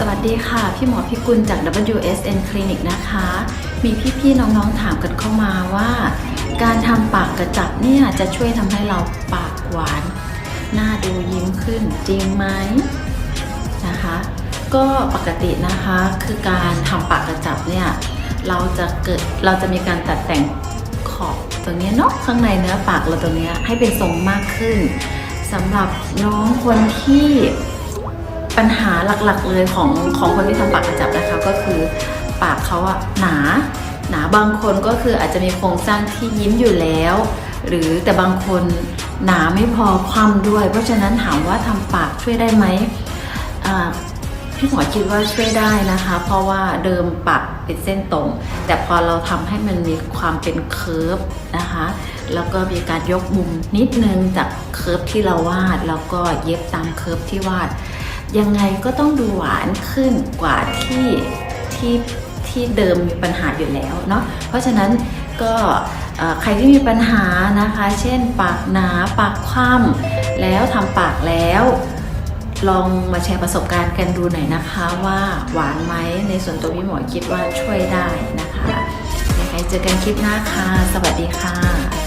สวัสดีค่ะ พี่หมอพิกุลจาก WSN Clinic นะคะ มีพี่ๆน้องๆถามกันเข้ามาว่า การทำปากกระจับเนี่ยจะช่วยทำให้เราปากหวาน หน้าดูยิ้มขึ้นจริงไหมนะคะ ก็ปกตินะคะคือการทำปากกระจับเนี่ยเราจะเกิดเราจะมีการตัดแต่งขอบตรงเนี้ยเนาะข้างในเนื้อปากเราตรงเนี้ยให้เป็นทรงมากขึ้นสำหรับน้องคนที่ ปัญหาหลักๆเลยของของคนที่ทำปากกระจับนะคะ ก็คือปากเขาอะหนาหนาบางคนก็คืออาจจะมีโครงสร้างที่ยิ้มอยู่แล้ว หรือแต่บางคนหนาไม่พอคว่ำด้วย เพราะฉะนั้นถามว่าทำปากช่วยได้ไหมพี่หมอคิดว่าช่วยได้นะคะ เพราะว่าเดิมปากเป็นเส้นตรง แต่พอเราทำให้มันมีความเป็นเคิร์ฟนะคะ แล้วก็มีการยกมุมนิดนึงจากเคิร์ฟที่เราวาด แล้วก็เย็บตามเคิร์ฟที่วาด ยังไงก็ต้องดูหวานขึ้นกว่าที่ที่ที่เดิมมีปัญหาอยู่แล้วเนาะเพราะฉะนั้นก็ใครที่มีปัญหานะคะ เช่น ปากหนาปากคว่ำแล้วทำปากแล้ว ลองมาแชร์ประสบการณ์กันดูหน่อยนะคะว่าหวานไหมในส่วนตัวพี่หมอคิดว่าช่วยได้นะคะยังไงเจอกันคลิปหน้าค่ะ สวัสดีค่ะ